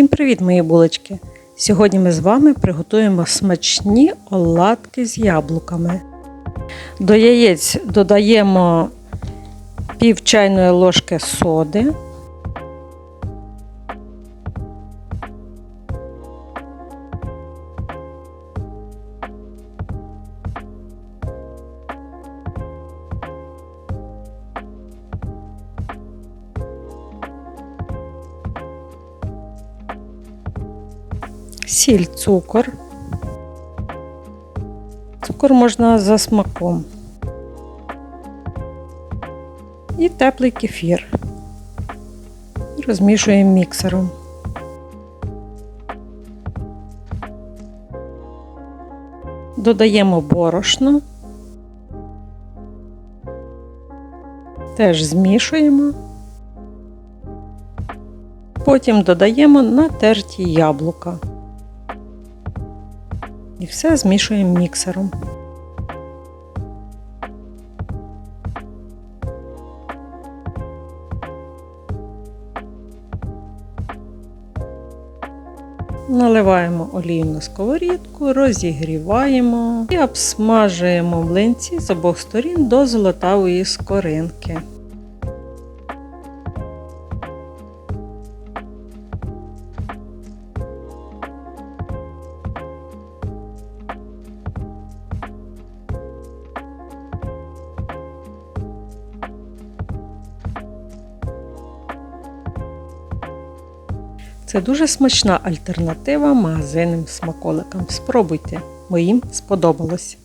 Всім привіт, мої булочки! Сьогодні ми з вами приготуємо смачні оладки з яблуками. До яєць додаємо пів чайної ложки соди. Сіль, цукор. Цукор можна за смаком. І теплий кефір. Розмішуємо міксером. Додаємо борошно. Теж змішуємо. Потім додаємо натерті яблука. І все змішуємо міксером. Наливаємо олію на сковорідку, розігріваємо і обсмажуємо млинці з обох сторін до золотавої скоринки. Це дуже смачна альтернатива магазинним смаколикам. Спробуйте, моїм сподобалось.